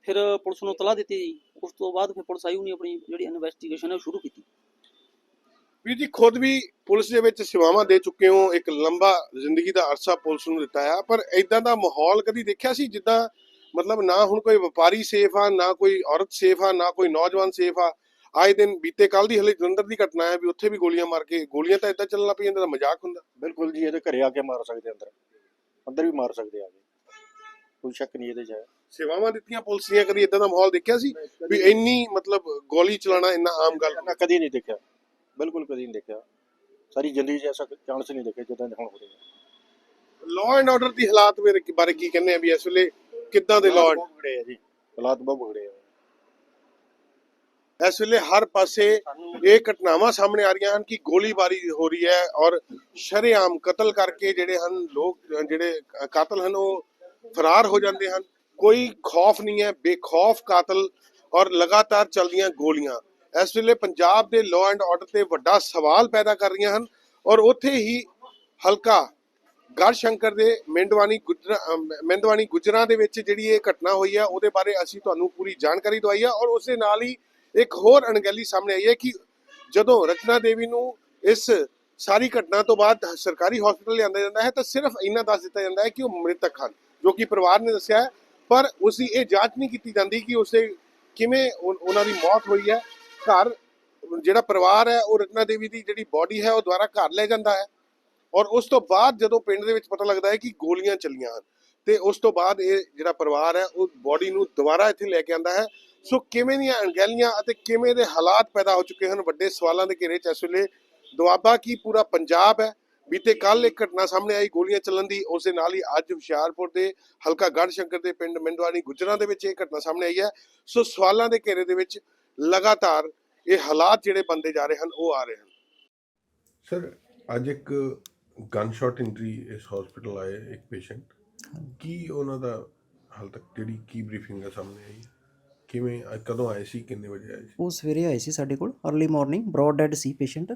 ਫਿਰ ਪੁਲਿਸ ਨੂੰ ਤਲਾਹ ਦਿੱਤੀ ਉਸ ਤੋਂ ਬਾਅਦ ਫਿਰ ਪੁਲਿਸ ਆਈ ਉਹਨੇ ਆਪਣੀ ਜਿਹੜੀ ਇਨਵੈਸਟੀਗੇਸ਼ਨ ਹੈ ਉਹ ਸ਼ੁਰੂ ਕੀਤੀ। ਵੀਰ ਜੀ ਖੁਦ ਵੀ ਪੁਲਿਸ ਦੇ ਵਿੱਚ ਸੇਵਾਵਾਂ ਦੇ ਚੁੱਕੇ ਹੋ ਇੱਕ ਲੰਬਾ ਜ਼ਿੰਦਗੀ ਦਾ ਅਰਸਾ ਪੁਲਿਸ ਨੂੰ ਦਿੱਤਾ ਆ ਪਰ ਇਦਾਂ ਦਾ ਮਾਹੌਲ ਕਦੀ ਦੇਖਿਆ ਸੀ ਜਿੱਦਾਂ ਮਤਲਬ ਨਾ ਹੁਣ ਕੋਈ ਵਪਾਰੀ ਸੇਫ ਆ ਨਾ ਕੋਈ ਔਰਤ ਸੇਫ ਆ ਨਾ ਕੋਈ ਨੌਜਵਾਨ ਸੇਫ ਆ? ਆਏ ਦਿਨ ਬੀਤੇ ਕੱਲ ਦੀ ਹਲੇ ਜਲੰਧਰ ਦੀ ਘਟਨਾ ਹੈ ਵੀ ਉੱਥੇ ਵੀ ਗੋਲੀਆਂ ਮਾਰ ਕੇ ਗੋਲੀਆਂ ਤਾਂ ਇਦਾਂ ਚੱਲਣ ਪਈ ਜਾਂਦਾ ਮਜ਼ਾਕ ਹੁੰਦਾ? ਬਿਲਕੁਲ ਜੀ ਇਹਦੇ ਘਰੇ ਆ ਕੇ ਮਾਰ ਸਕਦੇ ਅੰਦਰ। ਅੰਦਰ ਵੀ ਮਾਰ ਸਕਦੇ ਆ ਕੇ ਕੋਈ ਸ਼ੱਕ ਨਹੀਂ ਇਹਦੇ 'ਚ ਸੇਵਾਵਾਂ ਦਿੱਤੀਆਂ ਪੁਲਿਸ ਦੀਆਂ ਕਦੀ ਇਦਾਂ ਦਾ ਮਾਹੌਲ ਦੇਖਿਆ ਸੀ? ਵੀ ਇੰਨੀ ਮਤਲਬ ਗੋਲੀ ਚਲਾਣਾ ਇੰਨਾ ਆਮ ਗੱਲ ਕਦੀ ਨਹੀਂ ਦੇਖਿਆ। ਬਿਲਕੁਲ ਕਦੀ ਨਹੀਂ ਦੇਖਿਆ। ਸਾਰੀ ਜ਼ਿੰਦਗੀ 'ਚ ਐਸਾ ਚਾਂਸ ਨਹੀਂ ਦੇਖਿਆ ਜਿੱਦਾਂ ਦੇ ਹੁਣ ਹੋ ਰਿਹਾ ਲਾਅ ਐਂਡ ਆਰਡਰ ਦੀ ਹਾਲਾਤ ਬਾਰੇ- ਬਾਰੇ ਕੀ ਕਹਿੰਦੇ ਆ ਵੀ ਇਸ ਵੇਲੇ ਕਿੱਦਾਂ ਦੇ ਲਾਅ ਬਹੁਤ ਵਿਗੜੇ ਆ ਜੀ। ਹਾਲਾਤ ਬਹੁਤ ਵਿਗੜੇ ਆ। ਇਸ ਵੇਲੇ ਹਰ ਪਾਸੇ ਇਹ ਘਟਨਾਵਾਂ ਸਾਹਮਣੇ ਆ ਰਹੀਆਂ ਹਨ ਕਿ ਗੋਲੀਬਾਰੀ ਹੋ ਰਹੀ ਹੈ ਔਰ ਸ਼ਰੇਆਮ ਕਤਲ ਕਰਕੇ ਜਿਹੜੇ ਹਨ ਲੋਕ ਜਿਹੜੇ ਕ- ਕਾਤਲ ਹਨ ਉਹ ਫਰਾਰ ਹੋ ਜਾਂਦੇ ਹਨ। ਕੋਈ ਖੌਫ ਨਹੀਂ ਹੈ ਬੇਖੌਫ ਕਾਤਲ ਔਰ ਲਗਾਤਾਰ ਚੱਲਦੀਆਂ ਗੋਲੀਆਂ। ਇਸ ਵੇਲੇ ਪੰਜਾਬ ਦੇ ਲਾਅ ਐਂਡ ਆਰਡਰ ਤੇ ਵੱਡਾ ਸਵਾਲ ਪੈਦਾ ਕਰ ਰਹੀਆਂ ਹਨ ਔਰ ਉੱਥੇ ਹੀ ਹਲਕਾ ਗੜਸ਼ੰਕਰ ਦੇ ਮਿੰਦਵਾਨੀ ਗੁਜਰਾ ਅਮ, ਮਿੰਦਵਾਨੀ ਗੁਜਰਾਂ ਦੇ ਵਿੱਚ ਜਿਹੜੀ ਇਹ ਘਟਨਾ ਹੋਈ ਹੈ ਉਹਦੇ ਬਾਰੇ ਅਸੀਂ ਤੁਹਾਨੂੰ ਪੂਰੀ ਜਾਣਕਾਰੀ ਦਵਾਈ ਹੈ ਔਰ ਉਸ ਦੇ ਨਾਲ ਹੀ ਇੱਕ ਹੋਰ ਅਣਗਹਿਲੀ ਸਾਹਮਣੇ ਆਈ ਹੈ ਕਿ ਜਦੋਂ ਰਚਨਾ ਦੇਵੀ ਨੂੰ ਇਸ ਸਾਰੀ ਘਟਨਾ ਤੋਂ ਬਾਅਦ ਸਰਕਾਰੀ ਹਸਪਤਾਲ ਲਿਆਂਦਾ ਜਾਂਦਾ ਹੈ ਤਾਂ ਸਿਰਫ ਇੰਨਾ ਦੱਸ ਦਿੱਤਾ ਜਾਂਦਾ ਹੈ ਕਿ ਉਹ ਮ੍ਰਿਤਕ ਹਨ ਜੋ ਕਿ ਪਰਿਵਾਰ ਨੇ ਦੱਸਿਆ ਹੈ ਪਰ ਉਸ ਦੀ ਇਹ ਜਾਂਚ ਨਹੀਂ ਕੀਤੀ ਜਾਂਦੀ ਕਿ ਉਸੇ ਕਿਵੇਂ ਉਹਨਾਂ ਦੀ ਮੌਤ ਹੋਈ ਹੈ। ਘਰ, ਜਿਹੜਾ ਪਰਿਵਾਰ ਹੈ, ਉਹ ਰਚਨਾ ਦੇਵੀ ਦੀ ਜਿਹੜੀ ਬਾਡੀ ਹੈ, ਉਹ ਦੁਬਾਰਾ ਘਰ ਲੈ ਜਾਂਦਾ ਹੈ। ਔਰ ਉਸ ਤੋਂ ਬਾਅਦ ਜਦੋਂ ਪਿੰਡ ਦੇ ਵਿੱਚ ਪਤਾ ਲੱਗਦਾ ਹੈ ਕਿ ਗੋਲੀਆਂ ਚੱਲੀਆਂ ਹਨ, ਤੇ ਉਸ ਤੋਂ ਬਾਅਦ ਇਹ ਜਿਹੜਾ ਪਰਿਵਾਰ ਹੈ, ਉਹ ਬਾਡੀ ਨੂੰ ਦੁਬਾਰਾ ਇੱਥੇ ਲੈ ਕੇ ਆਂਦਾ ਹੈ। ਸੋ ਕਿਵੇਂ ਦੀਆਂ ਅਣਗਹਿਲੀਆਂ ਅਤੇ ਕਿਵੇਂ ਦੇ ਹਾਲਾਤ ਪੈਦਾ ਹੋ ਚੁੱਕੇ ਹਨ, ਵੱਡੇ ਸਵਾਲਾਂ ਦੇ ਘੇਰੇ 'ਚ ਇਸ ਵੇਲੇ ਦੁਆਬਾ ਕੀ ਪੂਰਾ ਪੰਜਾਬ ਹੈ। ਬੀਤੇ ਕੱਲ ਇੱਕ ਘਟਨਾ ਸਾਹਮਣੇ ਆਈ ਗੋਲੀਆਂ ਚੱਲਣ ਦੀ, ਉਸ ਦੇ ਨਾਲ ਹੀ ਅੱਜ ਹੁਸ਼ਿਆਰਪੁਰ ਦੇ ਹਲਕਾ ਗੜਸ਼ੰਕਰ ਦੇ ਪਿੰਡ ਮਿੰਦਵਾਨੀ ਗੁਜਰਾਂ ਦੇ ਵਿੱਚ ਇਹ ਘਟਨਾ ਸਾਹਮਣੇ ਆਈ ਹੈ। ਸੋ ਸਵਾਲਾਂ ਦੇ ਘੇਰੇ ਦੇ ਵਿੱਚ ਲਗਾਤਾਰ ਇਹ ਹਾਲਾਤ ਜਿਹੜੇ ਬੰਦੇ ਜਾ ਰਹੇ ਹਨ ਉਹ ਆ ਰਹੇ ਹਨ। ਸਰ ਅੱਜ ਇੱਕ ਗਨ ਸ਼ਾਟ ਇੰਜਰੀ ਇਸ ਹਸਪੀਟਲ ਆਏ ਇੱਕ ਪੇਸ਼ੈਂਟ ਕੀ ਉਹਨਾਂ ਦਾ ਹਾਲ ਤੱਕ ਜਿਹੜੀ ਕੀ ਬਰੀਫਿੰਗ ਹੈ ਸਾਹਮਣੇ ਆਈ? ਕਿਵੇਂ ਅੱਜ ਕਦੋਂ ਆਏ ਸੀ ਕਿੰਨੇ ਵਜੇ ਆਏ ਸੀ? ਉਹ ਸਵੇਰੇ ਆਏ ਸੀ ਸਾਡੇ ਕੋਲ अर्ਲੀ ਮਾਰਨਿੰਗ ਬ੍ਰੌਡ ਡੈਡ ਸੀ ਪੇਸ਼ੈਂਟ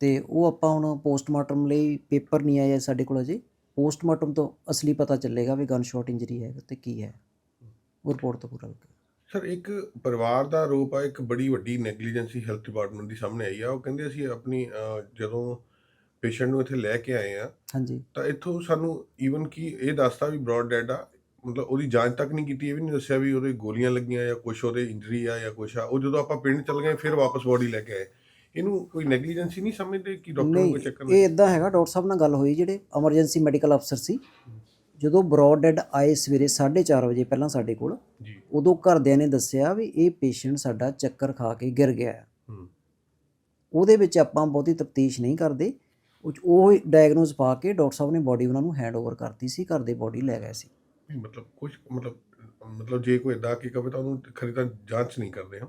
ਤੇ ਉਹ ਆਪਾਂ ਹੁਣ ਪੋਸਟਮਾਰਟਮ ਲਈ ਪੇਪਰ ਨਹੀਂ ਆਇਆ ਸਾਡੇ ਕੋਲ ਅਜੇ। ਪੋਸਟਮਾਰਟਮ ਤੋਂ ਅਸਲੀ ਪਤਾ ਚੱਲੇਗਾ ਵੀ ਗਨ ਸ਼ਾਟ ਇੰਜਰੀ ਹੈ ਤੇ ਕੀ ਹੈ। ਉਹ ਰਿਪੋਰਟ ਤੋਂ ਪੂਰਾ ਲੱਗਾ। ਸਰ ਇੱਕ ਪਰਿਵਾਰ ਦਾ ਆਰੋਪ ਆ ਇੱਕ ਬੜੀ ਵੱਡੀ ਨੈਗਲੀਜੈਂਸੀ ਹੈਲਥ ਡਿਪਾਰਟਮੈਂਟ ਦੀ ਸਾਹਮਣੇ ਆਈ ਆ। ਉਹ ਕਹਿੰਦੇ ਅਸੀਂ ਆਪਣੀ ਅਹ, ਜਦੋਂ ਪੇਸ਼ੈਂਟ ਨੂੰ ਇੱਥੇ ਲੈ ਕੇ ਆਏ ਆ ਹਾਂਜੀ। ਤਾਂ ਇੱਥੋਂ ਸਾਨੂੰ ਈਵਨ ਕਿ ਇਹ ਦੱਸਤਾ ਵੀ ਬ੍ਰੌਡ ਡੈਡ ਆ ਮਤਲਬ ਉਹਦੀ ਜਾਂਚ ਤੱਕ ਨਹੀਂ ਕੀਤੀ ਇਹ ਵੀ ਨਹੀਂ ਦੱਸਿਆ ਵੀ ਉਹਦੇ ਗੋਲੀਆਂ ਲੱਗੀਆਂ ਜਾਂ ਕੁਝ ਉਹਦੇ ਇੰਜਰੀ ਆ ਜਾਂ ਕੁਝ ਆ। ਉਹ ਜਦੋਂ ਆਪਾਂ ਪਿੰਡ ਚਲ ਗਏ ਫਿਰ ਵਾਪਸ ਬੋਡੀ ਲੈ ਕੇ ਆਏ। ਇਹਨੂੰ ਕੋਈ ਨੈਗਲੀਜੈਂਸੀ ਨਹੀਂ ਸਮਝਦੇ ਕਿ ਡਾਕਟਰ ਨੂੰ ਨਹੀਂ ਕੋਈ ਚੈੱਕ ਇਹ ਇਦਾਂ ਹੈਗਾ ਡਾਕਟਰ ਸਾਹਿਬ ਨਾਲ ਗੱਲ ਹੋਈ ਜਿਹੜੇ ਐਮਰਜੈਂਸੀ ਮੈਡੀਕਲ ਅਫਸਰ ਸੀ ਜਦੋਂ ਬ੍ਰੌਡ ਡੈਡ ਆਏ ਸਵੇਰੇ 4:30 ਵਜੇ ਪਹਿਲਾਂ ਸਾਡੇ ਕੋਲ ਜੀ। ਉਦੋਂ ਘਰਦਿਆਂ ਨੇ ਦੱਸਿਆ ਵੀ ਇਹ ਪੇਸ਼ੈਂਟ ਸਾਡਾ ਚੱਕਰ ਖਾ ਕੇ ਗਿਰ ਗਿਆ ਹੈ। ਹੂੰ। ਉਹਦੇ ਵਿੱਚ ਆਪਾਂ ਬਹੁਤੀ ਤਫਤੀਸ਼ ਨਹੀਂ ਕਰਦੇ। ਉਹ ਡਾਇਗਨੋਸ ਪਾ ਕੇ ਡਾਕਟਰ ਸਾਹਿਬ ਨੇ ਬਾਡੀ ਉਹਨਾਂ ਨੂੰ ਹੈਂਡ ਓਵਰ ਕਰਤੀ ਸੀ ਘਰ ਦੇ ਬਾਡੀ ਲੈ ਗਏ ਸੀ। ਨਹੀਂ, ਮਤਲਬ ਕੁਝ ਮਤਲਬ ਮਤਲਬ ਜੇ ਕੋਈ ਇਦਾਂ ਕੀ ਕਵੇ ਤਾਂ ਉਹਨੂੰ ਖਰੀ ਤਾਂ ਜਾਂਚ ਨਹੀਂ ਕਰਦੇ ਹਾਂ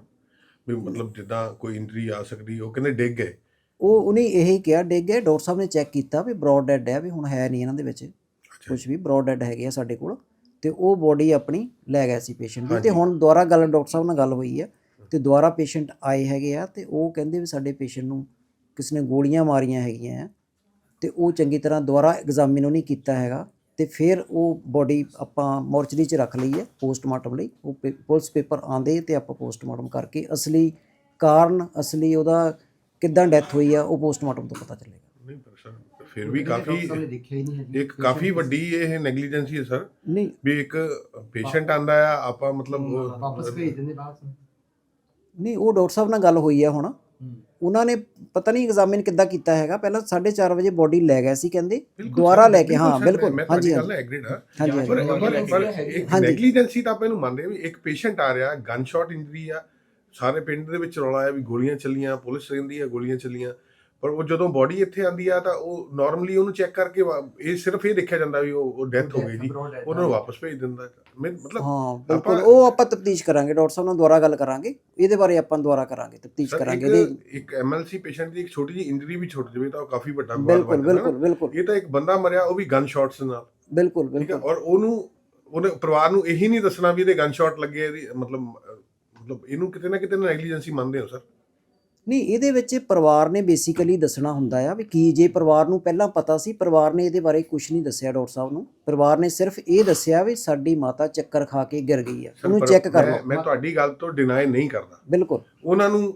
ਵੀ ਮਤਲਬ ਜਿੱਦਾਂ ਕੋਈ ਇੰਜਰੀ ਆ ਸਕਦੀ ਉਹ ਕਹਿੰਦੇ ਡਿੱਗ ਗਏ। ਉਹ ਉਹਨੇ ਇਹੀ ਕਿਹਾ ਡਿੱਗ ਗਏ। ਡਾਕਟਰ ਸਾਹਿਬ ਨੇ ਚੈੱਕ ਕੀਤਾ ਵੀ ਬ੍ਰੌਡ ਡੈਡ ਹੈ ਵੀ ਹੁਣ ਹੈ ਨਹੀਂ ਇਹਨਾਂ ਦੇ ਵਿੱਚ। ਕੁਝ ਵੀ ਬ੍ਰੌਡ ਡੈਡ ਹੈਗੇ ਆ ਸਾਡੇ ਕੋਲ ਤੇ ਉਹ ਬੋਡੀ ਆਪਣੀ ਲੈ ਗਏ ਸੀ ਪੇਸ਼ੈਂਟ ਦੀ ਤੇ। ਹੁਣ ਦੁਬਾਰਾ ਗੱਲ ਡਾਕਟਰ ਸਾਹਿਬ ਨਾਲ ਗੱਲ ਹੋਈ ਹੈ ਤੇ ਦੁਬਾਰਾ ਪੇਸ਼ੈਂਟ ਆਏ ਹੈਗੇ ਆ ਤੇ ਉਹ ਕਹਿੰਦੇ ਵੀ ਸਾਡੇ ਪੇਸ਼ੈਂਟ ਨੂੰ ਕਿਸੇ ਨੇ ਗੋਲੀਆਂ ਮਾਰੀਆਂ ਹੈਗੀਆਂ ਆ ਤੇ ਉਹ ਚੰਗੀ ਤਰ੍ਹਾਂ ਦੁਬਾਰਾ ਐਗਜ਼ਾਮਿਨ ਨਹੀਂ ਕੀਤਾ ਹੈਗਾ ਤੇ ਫਿਰ ਉਹ ਬੋਡੀ ਆਪਾਂ ਮੋਰਚਰੀ 'ਚ ਰੱਖ ਲਈ ਹੈ ਪੋਸਟਮਾਰਟਮ ਲਈ ਉਹ ਪੁਲਿਸ ਪੇਪਰ ਆਂਦੇ ਤੇ ਆਪਾਂ ਪੋਸਟਮਾਰਟਮ ਕਰਕੇ ਅਸਲੀ ਕਾਰਨ ਅਸਲੀ ਉਹਦਾ ਕਿੱਦਾਂ ਡੈਥ ਹੋਈ ਆ ਉਹ ਪੋਸਟਮਾਰਟਮ ਤੋਂ ਪਤਾ ਚੱਲੇਗਾ ਨਹੀਂ ਪਰ ਸਰ ਫਿਰ ਵੀ ਕਾਫੀ ਦੇਖਿਆ ਹੀ ਨਹੀਂ ਇੱਕ ਕਾਫੀ ਵੱਡੀ ਇਹ ਨੈਗਲੀਜੈਂਸੀ ਹੈ ਸਰ ਨਹੀਂ। ਵੀ ਇੱਕ ਪੇਸ਼ੈਂਟ ਆਂਦਾ ਆ ਆਪਾਂ ਮਤਲਬ ਦਿੰਦੇ ਬਾਅਦ ਨਹੀਂ ਉਹ ਡਾਕਟਰ ਸਾਹਿਬ ਨਾਲ ਗੱਲ ਹੋਈ ਆ ਹੁਣ। ਉਹਨਾਂ ਨੇ ਪਤਾ ਨਹੀਂ ਐਗਜ਼ਾਮਿਨ ਕਿੱਦਾਂ ਕੀਤਾ ਹੈਗਾ। ਪਹਿਲਾਂ 4:30 ਵਜੇ ਬੋਡੀ ਲੈ ਗਏ ਸੀ ਕਹਿੰਦੇ। ਸਰ, ਲੈ ਕੇ ਹਾਂ ਬਿਲਕੁਲ। ਹਾਂਜੀ ਗੱਲ ਐਗਰੀਡ ਹਾਂ। ਹਾਂਜੀ ਪਰ। ਨੈਗਲੀਜੈਂਸੀ ਤਾਂ ਆਪਾਂ ਇਹਨੂੰ ਮੰਨਦੇ ਵੀ ਇੱਕ ਪੇਸ਼ੈਂਟ ਆ ਰਿਹਾ ਗਨ ਸ਼ਾਟ ਇੰਜਰੀ ਆ। ਸਾਰੇ ਪਿੰਡ ਦੇ ਵਿੱਚ ਰੌਲਾ ਆ ਵੀ ਗੋਲੀਆਂ ਚੱਲੀਆਂ ਪੁਲਿਸ ਕਹਿੰਦੀ ਆ ਗੋਲੀਆਂ ਚੱਲੀਆਂ। ਪਰ ਉਹ ਜਦੋਂ ਬੋਡੀ ਇੱਥੇ ਆਂਦੀ ਆ ਤਾਂ ਉਹ ਨਾਰਮਲੀ ਉਹਨੂੰ ਚੈੱਕ ਕਰਕੇ ਵਾ- ਇਹ ਸਿਰਫ ਇਹ ਦੇਖਿਆ ਜਾਂਦਾ ਵੀ ਉਹ ਡੈਥ ਹੋ ਗਈ ਜੀ। ਉਹਨਾਂ ਨੂੰ ਵਾਪਸ ਭੇਜ ਦਿੰਦਾ ਮੈਂ- ਮਤਲਬ ਹਾਂ ਬਿਲਕੁਲ। ਆਪਾਂ- ਉਹ ਆਪਾਂ ਤਫਤੀਸ਼ ਕਰਾਂਗੇ ਡਾਕਟਰ ਸਾਹਿਬ ਨਾਲ ਦੁਬਾਰਾ ਗੱਲ ਕਰਾਂਗੇ। ਇਹਦੇ ਬਾਰੇ ਆਪਾਂ ਦੁਬਾਰਾ ਕਰਾਂਗੇ ਤਫਤੀਸ਼ ਸਰ, ਕਰਾਂਗੇ। ਇਹਦੇ ਇੱਕ ਇੱਕ ਐਮਐਲਸੀ ਪੇਸ਼ੈਂਟ ਦੀ ਇੱਕ ਛੋਟੀ ਜਿਹੀ ਇੰਜਰੀ ਵੀ ਛੁੱਟ ਜਾਵੇ ਤਾਂ ਉਹ ਕਾਫੀ ਵੱਡਾ ਵਿਵਾਦ ਬਿਲਕੁਲ ਬਣ ਜਾਂਦਾ ਬਿਲਕੁਲ। ਬਿਲਕੁਲ। ਇਹ ਤਾਂ ਇੱਕ ਬੰਦਾ ਮਰਿਆ ਉਹ ਵੀ ਗਨ ਸ਼ਾਟਸ ਨਾਲ। ਬਿਲਕੁਲ ਠੀਕ ਹੈ ਬਿਲਕੁਲ। ਔਰ ਉਹਨੂੰ ਉਹਨੇ ਪਰਿਵਾਰ ਨੂੰ ਇਹੀ ਨਹੀਂ ਦੱਸਣਾ ਵੀ ਇਹਦੇ ਗਨ ਸ਼ਾਟ ਲੱਗੇ ਇਹਦੀ ਮਤਲਬ ਅਹ, ਮਤਲਬ ਇਹਨੂੰ ਕਿਤੇ ਨਾ ਕਿਤੇ ਨੈਗਲੀਜੈਂਸੀ ਮੰਨਦੇ ਹੋ ਸਰ ਨਹੀਂ ਇਹਦੇ ਵਿੱਚ ਪਰਿਵਾਰ ਨੇ ਬੇਸਿਕਲੀ ਦੱਸਣਾ ਹੁੰਦਾ ਆ ਵੀ ਕੀ ਜੇ ਪਰਿਵਾਰ ਨੂੰ ਪਹਿਲਾਂ ਪਤਾ ਸੀ ਪਰਿਵਾਰ ਨੇ ਇਹਦੇ ਬਾਰੇ ਕੁਝ ਨਹੀਂ ਦੱਸਿਆ ਡਾਕਟਰ ਸਾਹਿਬ ਨੂੰ। ਪਰਿਵਾਰ ਨੇ ਸਿਰਫ ਇਹ ਦੱਸਿਆ ਵੀ ਸਾਡੀ ਮਾਤਾ ਚੱਕਰ ਖਾ ਕੇ ਗਿਰ ਗਈ ਆ ਉਹਨੂੰ ਚੈੱਕ ਕਰ ਲਓ। ਮੈਂ ਤੁਹਾਡੀ ਗੱਲ ਤੋਂ ਡਿਨਾਈ ਨਹੀਂ ਕਰਦਾ। ਬਿਲਕੁਲ। ਉਹਨਾਂ ਨੂੰ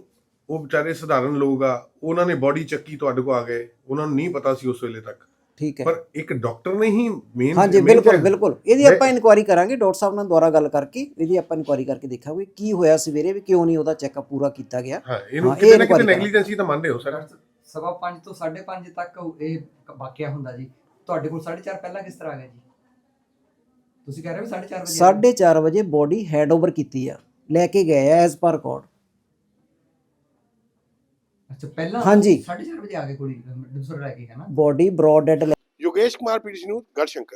ਉਹ ਵਿਚਾਰੇ ਸਧਾਰਨ ਲੋਕ ਆ ਉਹਨਾਂ ਨੇ ਬਾਡੀ ਚੱਕੀ ਤੁਹਾਡੇ ਕੋ ਆ ਗਏ ਉਹਨਾਂ ਨੂੰ ਨਹੀਂ ਪਤਾ ਸੀ ਉਸ ਵੇਲੇ ਤੱਕ। ਠੀਕ ਹੈ। ਪਰ ਇੱਕ ਡਾਕਟਰ ਨੇ ਹੀ ਮੇਨ ਹਾਂਜੀ ਬਿਲਕੁਲ ਬਿਲਕੁਲ। ਇਹਦੀ ਆਪਾਂ ਇਨਕੁਆਇਰੀ ਕਰਾਂਗੇ ਡਾਕਟਰ ਸਾਹਿਬ ਨਾਲ ਦੁਬਾਰਾ ਗੱਲ ਕਰਕੇ ਇਹਦੀ ਆਪਾਂ ਇਨਕੁਆਇਰੀ ਕਰਕੇ ਦੇਖਾਂਗੇ ਕੀ ਹੋਇਆ ਸਵੇਰੇ ਵੀ ਕਿਉਂ ਨਹੀਂ ਉਹਦਾ ਚੈੱਕਅਪ ਪੂਰਾ ਕੀਤਾ ਗਿਆ। ਹਾਂ ਇਹਨੂੰ ਕਿਤੇ ਨਾ ਕਿਤੇ। ਨੈਗਲੀਜੈਂਸੀ ਤਾਂ ਮੰਨਦੇ ਹੋ ਸਰ। ਸਵਾ 5 ਤੋਂ 5:30 ਤੱਕ ਇਹ ਵਾਕਿਆ ਹੁੰਦਾ ਜੀ। ਤੁਹਾਡੇ ਕੋਲ 4:30 ਪਹਿਲਾਂ ਕਿਸ ਤਰ੍ਹਾਂ ਆ ਗਿਆ ਜੀ? ਤੁਸੀਂ ਕਹਿ ਰਹੇ ਹੋ 4:30 ਵਜੇ ਆ। ਗਏ? 4:30 ਵਜੇ ਬੋਡੀ ਹੈਂਡਓਵਰ ਕੀਤੀ ਆ। ਲੈ ਕੇ ਗਏ ਆ ਐਜ਼ ਪਰ ਰਿਕਾਰਡ ਅੱਛਾ ਪਹਿਲਾਂ ਹਾਂਜੀ। 4:30 ਵਜੇ ਆ ਗਏ ਕੁੜੀ ਦੂਸਰਾ ਲੈ ਕੇ ਹੈ ਨਾ? Body brought dead Yogesh Kumar PDC ਨੂੰ ਗੜਸ਼ੰਕਰ